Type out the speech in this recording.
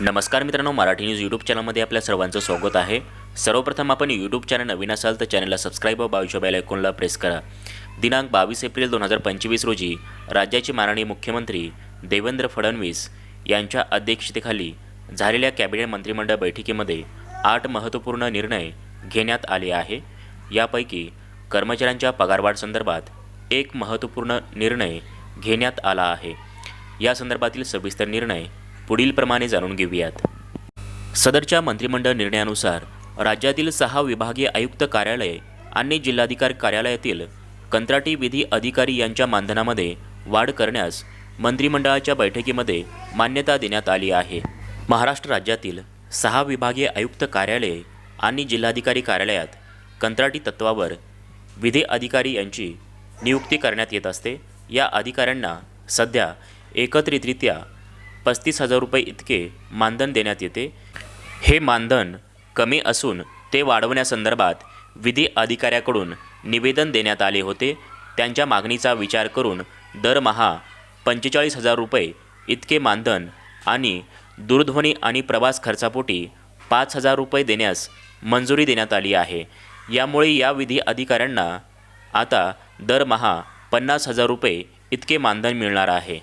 नमस्कार मित्रांनो Marathi news YouTube चॅनलमध्ये आपल्या सर्वांचं स्वागत आहे. सर्वप्रथम आपण यूट्यूब चॅनल नवीन असाल तर चॅनलला सबस्क्राईब व बाजूच्या बेल आयकॉनला प्रेस करा. दिनांक बावीस एप्रिल दोन हजार पंचवीस रोजी राज्याचे माननीय मुख्यमंत्री देवेंद्र फडणवीस यांच्या अध्यक्षतेखाली झालेल्या कॅबिनेट मंत्रिमंडळ बैठकीमध्ये आठ महत्त्वपूर्ण निर्णय घेण्यात आले आहे. यापैकी कर्मचाऱ्यांच्या पगारवाढ संदर्भात एक महत्त्वपूर्ण निर्णय घेण्यात आला आहे. या संदर्भातील सविस्तर निर्णय पुढीलप्रमाणे जाणून घेऊयात. सदरच्या मंत्रिमंडळ निर्णयानुसार राज्यातील सहा विभागीय आयुक्त कार्यालय आणि जिल्हाधिकारी कार्यालयातील कंत्राटी विधी अधिकारी यांच्या मानधनामध्ये वाढ करण्यास मंत्रिमंडळाच्या बैठकीमध्ये मान्यता देण्यात आली आहे. महाराष्ट्र राज्यातील सहा विभागीय आयुक्त कार्यालय आणि जिल्हाधिकारी कार्यालयात कंत्राटी तत्वावर विधी अधिकारी यांची नियुक्ती करण्यात येत असते. या अधिकाऱ्यांना सध्या एकत्रितरित्या पस्तीस हजार रुपये इतके मानधन देण्यात येते. हे मानधन कमी असून ते वाढवण्यासंदर्भात विधी अधिकाऱ्याकडून निवेदन देण्यात आले होते. त्यांच्या मागणीचा विचार करून दरमहा पंचेचाळीस हजार रुपये इतके मानधन आणि दूरध्वनी आणि प्रवास खर्चापोटी पाच हजार रुपये देण्यास मंजुरी देण्यात आली आहे. यामुळे या विधी अधिकाऱ्यांना आता दरमहा पन्नास हजार रुपये इतके मानधन मिळणार आहे.